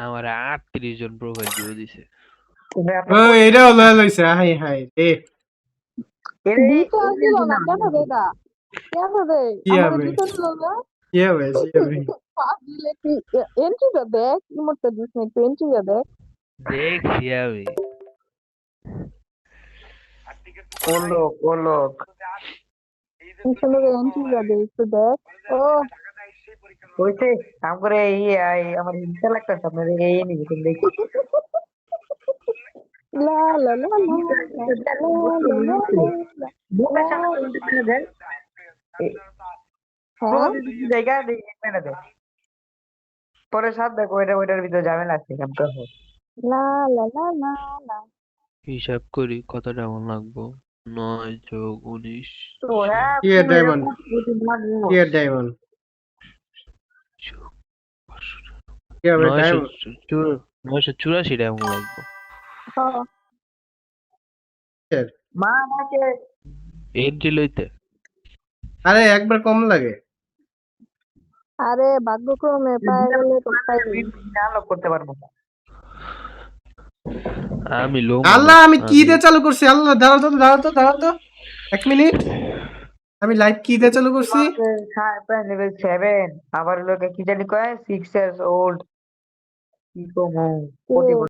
আমার আটত্রিশ জন profile view দিছে ও এটা হলো লইছে হাই হাই রে দিতে আসছিল না কেন রে কি আমার হবে? দিতে ছিল না কি হবে কি হবে? পাঁচ দিলে কি এন্ট্রিটা দেখ ইমোটটা দিস না একটু এন্ট্রিটা দেখ দেখছি আমি ওলোক ওলোক এখানে এন্ট্রিটা দেখ একটু দেখ ও কইছে আম করে এই আমার হিংসা লাগতেছে আপনার এই নিবেদন দেখি। হ্যাঁ? পরে সাত দেখো ওইটা ওইটার ভিতরে ঝামেলা আছে কেমন লা হিসাব করি কতটা মন লাগবো নয় যোগ উনিশ। ডায়মন্ড ডায়মন্ড কি হবে নয়শো ডায়মন্ড চু- চু- নয়শো চুরাশি ডায়মন্ড লাগবো হ্যাঁ মা আমাকে এন্ট্রি লইতে আরে একবার কম লাগে। আরে ভাগ্যক্রমে পায়ে গেলে তো পাইবি আনলক করতে পারব না। আমি লো আল্লাহ আমি কি দিয়ে চালু করছি? আল্লাহ দাঁড়াও তো দাঁড়াও তো দাঁড়াও তো। এক মিনিট। আমি লাইভ কি দিয়ে চালু করছি? লেভেল সেভেন আবার লোকে কি জানি কয়? Six years old 以后呢？